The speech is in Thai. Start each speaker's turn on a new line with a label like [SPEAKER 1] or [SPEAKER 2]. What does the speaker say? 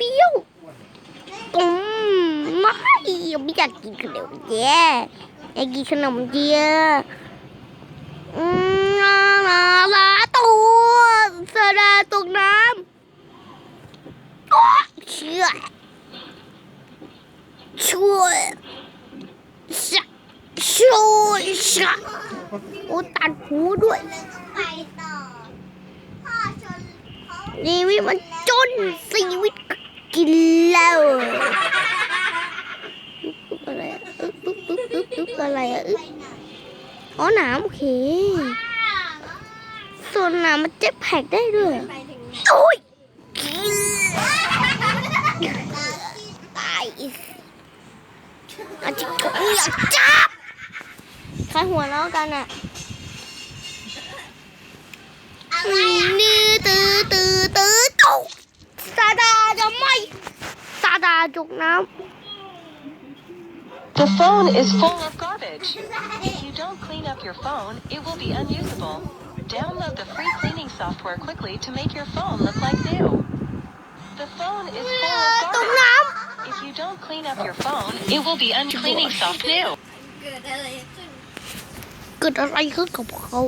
[SPEAKER 1] ฟี้ยวอืมไม่ไม่อยากกินขนมเจียอยากกินขนมเจียอืมลาลาตัวสดาตกน้ำโอ้เชื่อช่วยช่วยช่วยโอ้ตัดหูด้วย
[SPEAKER 2] ไปต่อพ่อชน
[SPEAKER 1] นี่วิมันจนชีวิต กินเหล้าอะไรอะอึ๊บอึ๊บอึ๊บอึ๊บอึ๊บอะไรอะอึ๊บ
[SPEAKER 2] ไปไหน
[SPEAKER 1] อ๋อหนามโอเคส่วนหนามมันเจ็บแผกได้ด้วย
[SPEAKER 2] ไปถึงไหน
[SPEAKER 1] โอ้ยตายอาจจะกดอยากจับใครหัวเราะกันอะ ซาดาจกน้
[SPEAKER 3] The phone is full of garbage. If you don't clean up your phone, it will be unusable. Download the free cleaning software quickly to make your phone look like new. The phone is full ำ of
[SPEAKER 1] ตกน้
[SPEAKER 3] garbage. If you don't clean up your phone, it will be uncleaning soft new.
[SPEAKER 2] เกิดอะไรขึ้น ำ
[SPEAKER 1] เกิดอะไรขึ้นกับเขา
[SPEAKER 2] ข้าว